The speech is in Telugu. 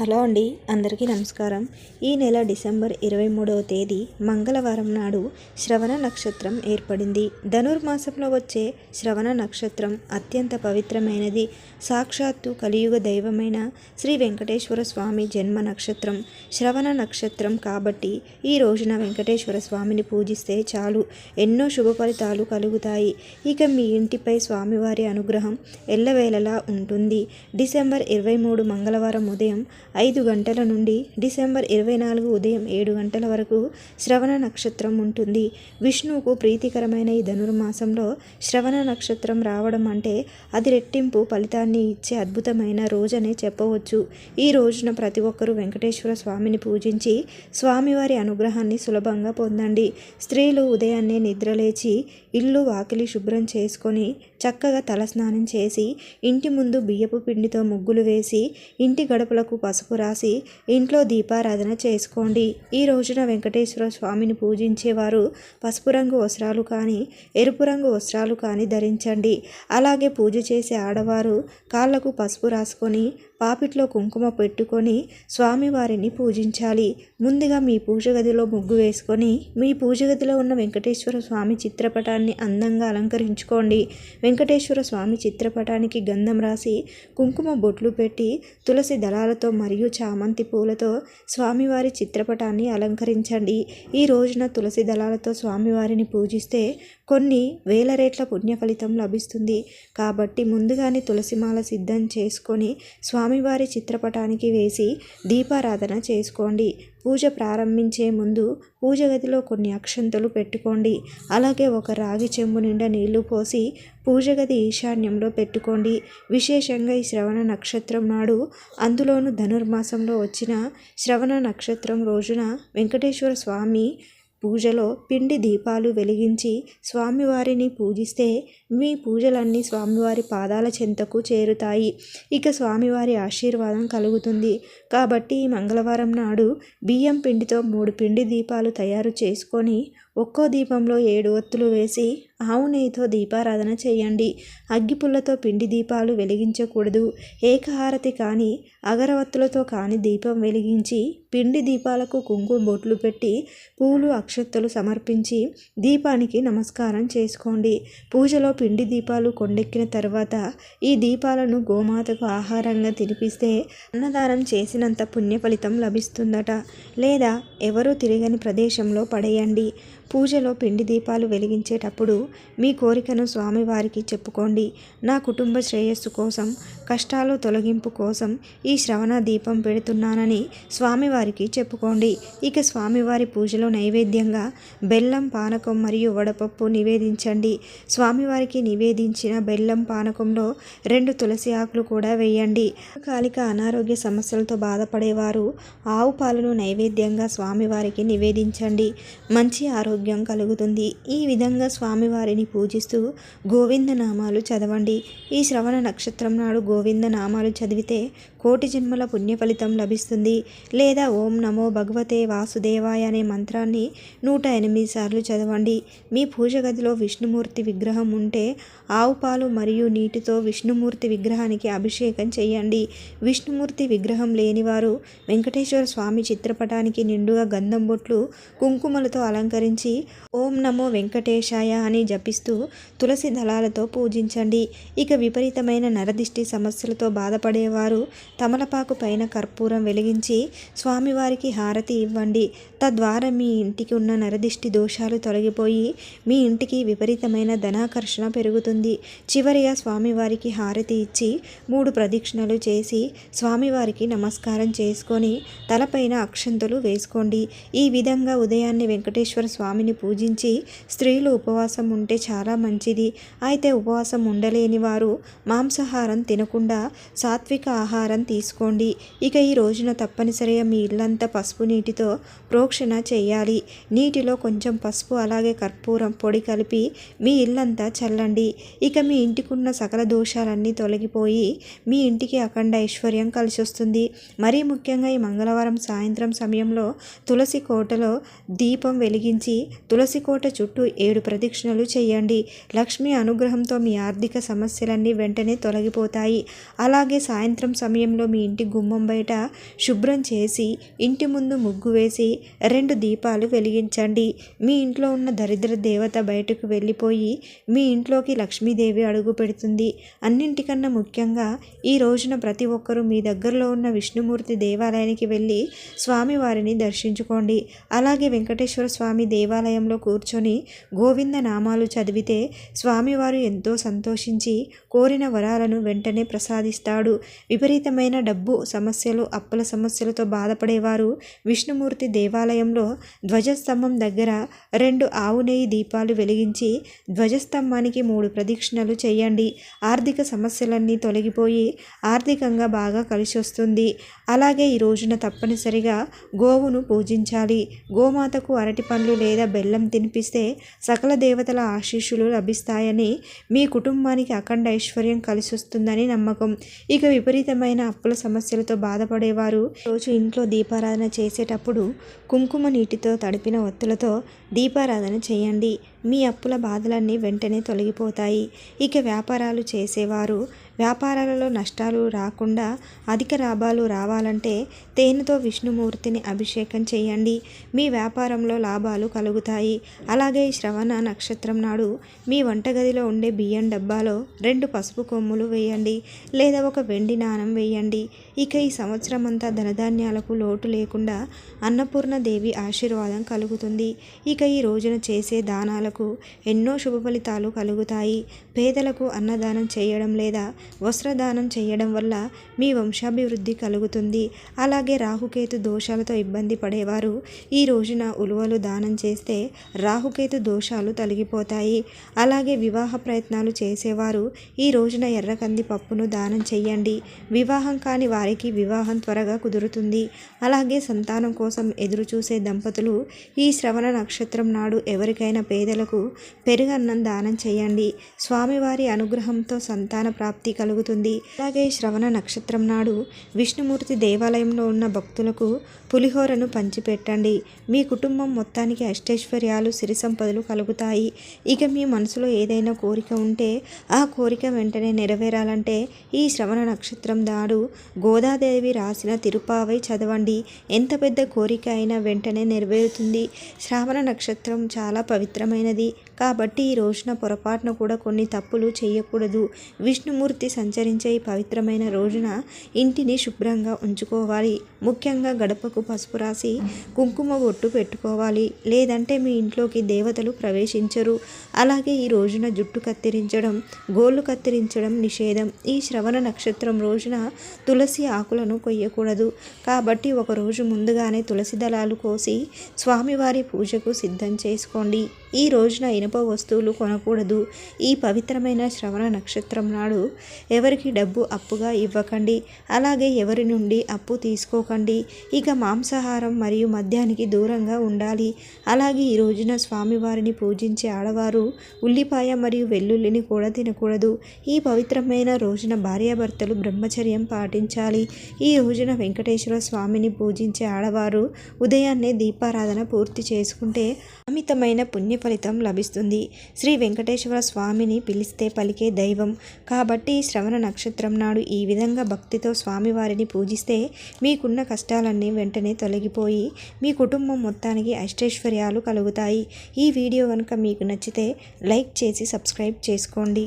హలో అండి అందరికీ నమస్కారం. ఈ నెల డిసెంబర్ ఇరవై మూడవ తేదీ మంగళవారం నాడు శ్రవణ నక్షత్రం ఏర్పడింది. ధనుర్మాసంలో వచ్చే శ్రవణ నక్షత్రం అత్యంత పవిత్రమైనది. సాక్షాత్తు కలియుగ దైవమైన శ్రీ వెంకటేశ్వర స్వామి జన్మ నక్షత్రం. శ్రవణ నక్షత్రం కాబట్టి ఈ రోజున వెంకటేశ్వర స్వామిని పూజిస్తే చాలు. ఎన్నో శుభ ఫలితాలు కలుగుతాయి. ఇక మీ ఇంటిపై స్వామివారి అనుగ్రహం ఎల్లవేళలా ఉంటుంది. డిసెంబర్ ఇరవై మూడు మంగళవారం ఉదయం ఐదు గంటల నుండి డిసెంబర్ ఇరవై నాలుగు ఉదయం ఏడు గంటల వరకు శ్రవణ నక్షత్రం ఉంటుంది. విష్ణువుకు ప్రీతికరమైన ఈ ధనుర్మాసంలో శ్రవణ నక్షత్రం రావడం అంటే అది రెట్టింపు ఫలితాన్ని ఇచ్చే అద్భుతమైన రోజనే చెప్పవచ్చు. ఈ రోజున ప్రతి ఒక్కరూ వెంకటేశ్వర స్వామిని పూజించి స్వామివారి అనుగ్రహాన్ని సులభంగా పొందండి. స్త్రీలు ఉదయాన్నే నిద్రలేచి ఇల్లు వాకిలి శుభ్రం చేసుకొని చక్కగా తలస్నానం చేసి ఇంటి ముందు బియ్యపు పిండితో ముగ్గులు వేసి ఇంటి గడపలకు పసుపు పసుపు రాసి ఇంట్లో దీపారాధన చేసుకోండి. ఈ రోజున వెంకటేశ్వర స్వామిని పూజించేవారు పసుపు రంగు వస్త్రాలు కానీ ఎరుపు రంగు వస్త్రాలు కానీ ధరించండి. అలాగే పూజ చేసే ఆడవారు కాళ్ళకు పసుపు రాసుకొని పాపిట్లో కుంకుమ పెట్టుకొని స్వామివారిని పూజించాలి. ముందుగా మీ పూజ గదిలో ముగ్గు వేసుకొని మీ పూజ గదిలో ఉన్న వెంకటేశ్వర స్వామి చిత్రపటాన్ని అందంగా అలంకరించుకోండి. వెంకటేశ్వర స్వామి చిత్రపటానికి గంధం రాసి కుంకుమ బొట్లు పెట్టి తులసి దళాలతో మరియు చామంతి పూలతో స్వామివారి చిత్రపటాన్ని అలంకరించండి. ఈ రోజున తులసి దళాలతో స్వామివారిని పూజిస్తే కొన్ని వేల రేట్ల పుణ్య ఫలితం లభిస్తుంది. కాబట్టి ముందుగానే తులసిమాల సిద్ధం చేసుకొని స్వామివారి చిత్రపటానికి వేసి దీపారాధన చేసుకోండి. పూజ ప్రారంభించే ముందు పూజ గదిలో కొన్ని అక్షంతలు పెట్టుకోండి. అలాగే ఒక రాగి చెంబు నిండా నీళ్ళు పోసి పూజ గది ఈశాన్యంలో పెట్టుకోండి. విశేషంగా ఈ శ్రవణ నక్షత్రం నాడు అందులోను ధనుర్మాసంలో వచ్చిన శ్రవణ నక్షత్రం రోజున వెంకటేశ్వర స్వామి పూజలో పిండి దీపాలు వెలిగించి స్వామివారిని పూజిస్తే మీ పూజలన్నీ స్వామివారి పాదాల చెంతకు చేరుతాయి. ఇక స్వామివారి ఆశీర్వాదం కలుగుతుంది. కాబట్టి ఈ మంగళవారం నాడు బియ్యం పిండితో మూడు పిండి దీపాలు తయారు చేసుకొని ఒక్కో దీపంలో ఏడు ఒత్తులు వేసి ఆవు నెయ్యితో దీపారాధన చేయండి. అగ్గిపుల్లతో పిండి దీపాలు వెలిగించకూడదు. ఏకహారతి కానీ అగరవత్తులతో కానీ దీపం వెలిగించి పిండి దీపాలకు కుంకుమ బొట్లు పెట్టి పూలు అక్షత్తలు సమర్పించి దీపానికి నమస్కారం చేసుకోండి. పూజలో పిండి దీపాలు కొండెక్కిన తర్వాత ఈ దీపాలను గోమాతకు ఆహారంగా తినిపిస్తే అన్నదానం చేసినంత పుణ్య ఫలితం లభిస్తుందట. లేదా ఎవరూ తిరగని ప్రదేశంలో పడేయండి. పూజలో పిండి దీపాలు వెలిగించేటప్పుడు మీ కోరికను స్వామివారికి చెప్పుకోండి. నా కుటుంబ శ్రేయస్సు కోసం కష్టాలు తొలగింపు కోసం ఈ శ్రవణ దీపం పెడుతున్నానని స్వామివారికి చెప్పుకోండి. ఇక స్వామివారి పూజలో నైవేద్యంగా బెల్లం పానకం మరియు వడపప్పు నివేదించండి. స్వామివారికి నివేదించిన బెల్లం పానకంలో రెండు తులసి ఆకులు కూడా వేయండి. కాలిక అనారోగ్య సమస్యలతో బాధపడేవారు ఆవు పాలను నైవేద్యంగా స్వామివారికి నివేదించండి. మంచి ఆరోగ్యం కలుగుతుంది. ఈ విధంగా స్వామివారిని పూజిస్తూ గోవింద నామాలు చదవండి. ఈ శ్రవణ నక్షత్రం నాడు గోవింద నామాలు చదివితే కోటి జన్మల పుణ్య ఫలితం లభిస్తుంది. లేదా ఓం నమో భగవతే వాసుదేవాయ అనే మంత్రాన్ని నూట ఎనిమిది సార్లు చదవండి. మీ పూజ గదిలో విష్ణుమూర్తి విగ్రహం ఉంటే ఆవు పాలు మరియు నీటితో విష్ణుమూర్తి విగ్రహానికి అభిషేకం చేయండి. విష్ణుమూర్తి విగ్రహం లేనివారు వెంకటేశ్వర స్వామి చిత్రపటానికి నిండుగా గంధం బొట్లు కుంకుమలతో అలంకరించి ఓం నమో వెంకటేశాయ అని జపిస్తూ తులసి దళాలతో పూజించండి. ఇక విపరీతమైన నరదిష్టి సమస్యలతో బాధపడేవారు తమలపాకు పైన కర్పూరం వెలిగించి స్వామివారికి హారతి ఇవ్వండి. తద్వారా మీ ఇంటికి ఉన్న నరదిష్టి దోషాలు తొలగిపోయి మీ ఇంటికి విపరీతమైన ధనాకర్షణ పెరుగుతుంది. చివరిగా స్వామివారికి హారతి ఇచ్చి మూడు ప్రదక్షిణలు చేసి స్వామివారికి నమస్కారం చేసుకొని తలపైన అక్షంతలు వేసుకోండి. ఈ విధంగా ఉదయాన్నే వెంకటేశ్వర స్వామి స్వామిని పూజించి స్త్రీలు ఉపవాసం ఉంటే చాలా మంచిది. అయితే ఉపవాసం ఉండలేని వారు మాంసాహారం తినకుండా సాత్విక ఆహారం తీసుకోండి. ఇక ఈ రోజున తప్పనిసరిగా మీ ఇల్లంతా పసుపు నీటితో ప్రోక్షణ చేయాలి. నీటిలో కొంచెం పసుపు అలాగే కర్పూరం పొడి కలిపి మీ ఇల్లంతా చల్లండి. ఇక మీ ఇంటికున్న సకల దోషాలన్నీ తొలగిపోయి మీ ఇంటికి అఖండ ఐశ్వర్యం కలిసి వస్తుంది మరీ ముఖ్యంగా ఈ మంగళవారం సాయంత్రం సమయంలో తులసి కోటలో దీపం వెలిగించి తులసి కోట చుట్టూ ఏడు ప్రదక్షిణలు చేయండి. లక్ష్మి అనుగ్రహంతో మీ ఆర్థిక సమస్యలన్నీ వెంటనే తొలగిపోతాయి. అలాగే సాయంత్రం సమయంలో మీ ఇంటి గుమ్మం బయట శుభ్రం చేసి ఇంటి ముందు ముగ్గు వేసి రెండు దీపాలు వెలిగించండి. మీ ఇంట్లో ఉన్న దరిద్ర దేవత బయటకు వెళ్ళిపోయి మీ ఇంట్లోకి లక్ష్మీదేవి అడుగు పెడుతుంది. అన్నింటికన్నా ముఖ్యంగా ఈ రోజున ప్రతి ఒక్కరూ మీ దగ్గరలో ఉన్న విష్ణుమూర్తి దేవాలయానికి వెళ్ళి స్వామివారిని దర్శించుకోండి. అలాగే వెంకటేశ్వర స్వామి దేవాలయంలో కూర్చొని గోవింద నామాలు చదివితే స్వామివారు ఎంతో సంతోషించి కోరిన వరాలను వెంటనే ప్రసాదిస్తాడు. విపరీతమైన డబ్బు సమస్యలు అప్పుల సమస్యలతో బాధపడేవారు విష్ణుమూర్తి దేవాలయంలో ధ్వజస్తంభం దగ్గర రెండు ఆవు నెయ్యి దీపాలు వెలిగించి ధ్వజస్తంభానికి మూడు ప్రదక్షిణలు చేయండి. ఆర్థిక సమస్యలన్నీ తొలగిపోయి ఆర్థికంగా బాగా కలిసి వస్తుంది అలాగే ఈ రోజున తప్పనిసరిగా గోవును పూజించాలి. గోమాతకు అరటి పండ్లు లేదా బెల్లం తినిపిస్తే సకల దేవతల ఆశీస్సులు లభిస్తాయని మీ కుటుంబానికి అఖండ ఐశ్వర్యం కలిసి వస్తుందని నమ్మకం. ఇక విపరీతమైన అప్పుల సమస్యలతో బాధపడేవారు రోజు ఇంట్లో దీపారాధన చేసేటప్పుడు కుంకుమ నీటితో తడిపిన ఒత్తులతో దీపారాధన చేయండి. మీ అప్పుల బాధలన్నీ వెంటనే తొలగిపోతాయి. ఇక వ్యాపారాలు చేసేవారు వ్యాపారాలలో నష్టాలు రాకుండా అధిక లాభాలు రావాలంటే తేనెతో విష్ణుమూర్తిని అభిషేకం చేయండి. మీ వ్యాపారంలో లాభాలు కలుగుతాయి. అలాగే శ్రవణ నక్షత్రం నాడు మీ వంటగదిలో ఉండే బియ్యం డబ్బాలో రెండు పసుపు కొమ్ములు వేయండి. లేదా ఒక వెండి నాణం వేయండి. ఇక ఈ సంవత్సరం అంతా ధనధాన్యాలకు లోటు లేకుండా అన్నపూర్ణ దేవి ఆశీర్వాదం కలుగుతుంది. ఇక ఈ రోజున చేసే దానాలకు ఎన్నో శుభ ఫలితాలు కలుగుతాయి. పేదలకు అన్నదానం చేయడం లేదా వస్త్రదానం చేయడం వల్ల మీ వంశాభివృద్ధి కలుగుతుంది. అలాగే రాహుకేతు దోషాలతో ఇబ్బంది పడేవారు ఈ రోజున ఉలువలు దానం చేస్తే రాహుకేతు దోషాలు తొలగిపోతాయి. అలాగే వివాహ ప్రయత్నాలు చేసేవారు ఈ రోజున ఎర్రకంది పప్పును దానం చేయండి. వివాహం కాని వారికి వివాహం త్వరగా కుదురుతుంది. అలాగే సంతానం కోసం ఎదురు చూసే దంపతులు ఈ శ్రవణ నక్షత్రం నాడు ఎవరికైనా పేదలకు పెరుగన్నం దానం చేయండి. స్వామివారి అనుగ్రహంతో సంతాన ప్రాప్తి కలుగుతుంది. అలాగే శ్రవణ నక్షత్రం నాడు విష్ణుమూర్తి దేవాలయంలో ఉన్న భక్తులకు పులిహోరను పంచిపెట్టండి. మీ కుటుంబం మొత్తానికి అష్టైశ్వర్యాలు సిరి సంపదలు కలుగుతాయి. ఇక మీ మనసులో ఏదైనా కోరిక ఉంటే ఆ కోరిక వెంటనే నెరవేరాలంటే ఈ శ్రవణ నక్షత్రం నాడు గోదాదేవి రాసిన తిరుపావై చదవండి. ఎంత పెద్ద కోరిక అయినా వెంటనే నెరవేరుతుంది. శ్రావణ నక్షత్రం చాలా పవిత్రమైనది. కాబట్టి ఈ రోజున పొరపాటున కూడా కొన్ని తప్పులు చేయకూడదు. విష్ణుమూర్తి సంచరించే ఈ పవిత్రమైన రోజున ఇంటిని శుభ్రంగా ఉంచుకోవాలి. ముఖ్యంగా గడపకు పసుపు రాసి కుంకుమ బొట్టు పెట్టుకోవాలి. లేదంటే మీ ఇంట్లోకి దేవతలు ప్రవేశించరు. అలాగే ఈ రోజున జుట్టు కత్తిరించడం గోళ్ళు కత్తిరించడం నిషేధం. ఈ శ్రవణ నక్షత్రం రోజున తులసి ఆకులను కొయ్యకూడదు. కాబట్టి ఒక రోజు ముందుగానే తులసి దళాలు కోసి స్వామివారి పూజకు సిద్ధం చేసుకోండి. ఈ రోజున ఇనుప వస్తువులు కొనకూడదు. ఈ పవిత్రమైన శ్రవణ నక్షత్రం నాడు ఎవరికి డబ్బు అప్పుగా ఇవ్వకండి. అలాగే ఎవరి నుండి అప్పు తీసుకోకండి. ఇక మాంసాహారం మరియు మద్యానికి దూరంగా ఉండాలి. అలాగే ఈ రోజున స్వామివారిని పూజించే ఆడవారు ఉల్లిపాయ మరియు వెల్లుల్లిని కూడా తినకూడదు. ఈ పవిత్రమైన రోజున భార్యాభర్తలు బ్రహ్మచర్యం పాటించాలి. ఈ రోజున వెంకటేశ్వర స్వామిని పూజించే ఆడవారు ఉదయాన్నే దీపారాధన పూర్తి చేసుకుంటే అమితమైన పుణ్య ఫలితం లభిస్తుంది. శ్రీ వెంకటేశ్వర స్వామిని పిలిస్తే పలికే దైవం. కాబట్టి శ్రవణ నక్షత్రం నాడు ఈ విధంగా భక్తితో స్వామివారిని పూజిస్తే మీకున్న కష్టాలన్నీ వెంటనే తొలగిపోయి మీ కుటుంబం మొత్తానికి అష్టైశ్వర్యాలు కలుగుతాయి. ఈ వీడియో కనుక మీకు నచ్చితే లైక్ చేసి సబ్స్క్రైబ్ చేసుకోండి.